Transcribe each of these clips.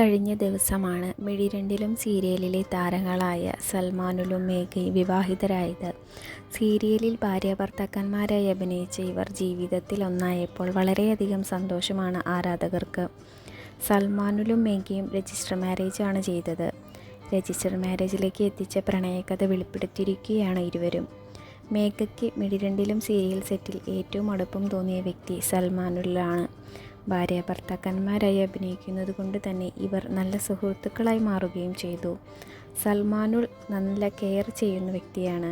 കഴിഞ്ഞ ദിവസമാണ് മിഴിരണ്ടിലും സീരിയലിലെ താരങ്ങളായ സൽമാനുലും മേഘയും വിവാഹിതരായത്. സീരിയലിൽ ഭാര്യാഭർത്താക്കന്മാരായി അഭിനയിച്ച ഇവർ ജീവിതത്തിൽ ഒന്നായപ്പോൾ വളരെയധികം സന്തോഷമാണ് ആരാധകർക്ക്. സൽമാനുലും മേഘയും രജിസ്റ്റർ മാരേജാണ് ചെയ്തത്. രജിസ്റ്റർ മാരേജിലേക്ക് എത്തിച്ച പ്രണയകഥ വെളിപ്പെടുത്തിയിരിക്കുകയാണ് ഇരുവരും. മേഘയ്ക്ക് മിഴിരണ്ടിലും സീരിയൽ സെറ്റിൽ ഏറ്റവും അടുപ്പം തോന്നിയ വ്യക്തി സൽമാനുലാണ്. ഭാര്യ ഭർത്താക്കന്മാരായി അഭിനയിക്കുന്നത് കൊണ്ട് തന്നെ ഇവർ നല്ല സുഹൃത്തുക്കളായി മാറുകയും ചെയ്തു. സൽമാനുൾ നല്ല കെയർ ചെയ്യുന്ന വ്യക്തിയാണ്.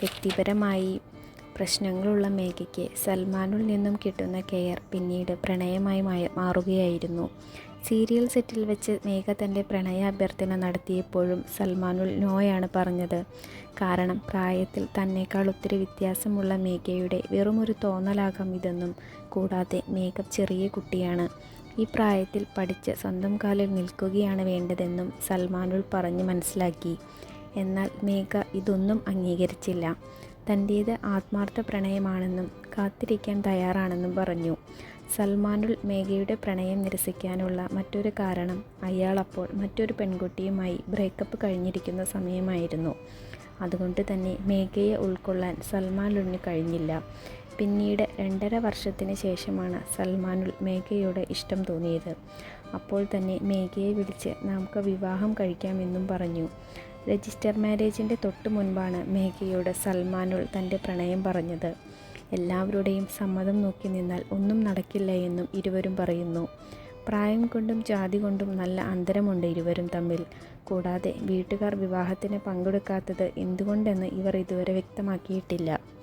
വ്യക്തിപരമായി പ്രശ്നങ്ങളുള്ള മേഘയ്ക്ക് സൽമാനുൽ നിന്നും കിട്ടുന്ന കെയർ പിന്നീട് പ്രണയമായി മായ- മാറുകയായിരുന്നു. സീരിയൽ സെറ്റിൽ വെച്ച് മേഘ തന്റെ പ്രണയാഭ്യർത്ഥന നടത്തിയപ്പോഴും സൽമാനുൽ നോയാണ് പറഞ്ഞത്. കാരണം പ്രായത്തിൽ തന്നേക്കാൾ ഒത്തിരി വ്യത്യാസമുള്ള മേഘയുടെ വെറുമൊരു തോന്നലാകാം ഇതെന്നും കൂടാതെ മേഘ ചെറിയ കുട്ടിയാണ്. ഈ പ്രായത്തിൽ പഠിച്ച് സ്വന്തം കാലിൽ നിൽക്കുകയാണ് വേണ്ടതെന്നും സൽമാനുൽ പറഞ്ഞ് മനസ്സിലാക്കി. എന്നാൽ മേഘ ഇതൊന്നും അംഗീകരിച്ചില്ല. തന്റേത് ആത്മാർത്ഥ പ്രണയമാണെന്നും കാത്തിരിക്കാൻ തയ്യാറാണെന്നും പറഞ്ഞു. സൽമാനുൽ മേഘയുടെ പ്രണയം നിരസിക്കാനുള്ള മറ്റൊരു കാരണം അയാൾ അപ്പോൾ മറ്റൊരു പെൺകുട്ടിയുമായി ബ്രേക്കപ്പ് കഴിഞ്ഞിരിക്കുന്ന സമയമായിരുന്നു. അതുകൊണ്ട് തന്നെ മേഘയെ ഉൾക്കൊള്ളാൻ സൽമാനുലിന് കഴിഞ്ഞില്ല. പിന്നീട് രണ്ടര വർഷത്തിന് ശേഷമാണ് സൽമാനുൽ മേഘയോട് ഇഷ്ടം തോന്നിയത്. അപ്പോൾ തന്നെ മേഘയെ വിളിച്ച് നമുക്ക് വിവാഹം കഴിക്കാമെന്നും പറഞ്ഞു രജിസ്റ്റർ മാരേജിന്റെ തൊട്ടു മുൻപാണ് മേഘയോട് സൽമാനുൽ തന്റെ പ്രണയം പറഞ്ഞത്. എല്ലാവരുടെയും സമ്മതം നോക്കി നിന്നാൽ ഒന്നും നടക്കില്ല എന്നും ഇരുവരും പറയുന്നു. പ്രായം കൊണ്ടും ജാതി കൊണ്ടും നല്ല അന്തരമുണ്ട് ഇരുവരും തമ്മിൽ. കൂടാതെ വീട്ടുകാർ വിവാഹത്തിന് പങ്കെടുക്കാത്തത് എന്തുകൊണ്ടെന്ന് ഇവർ ഇതുവരെ വ്യക്തമാക്കിയിട്ടില്ല.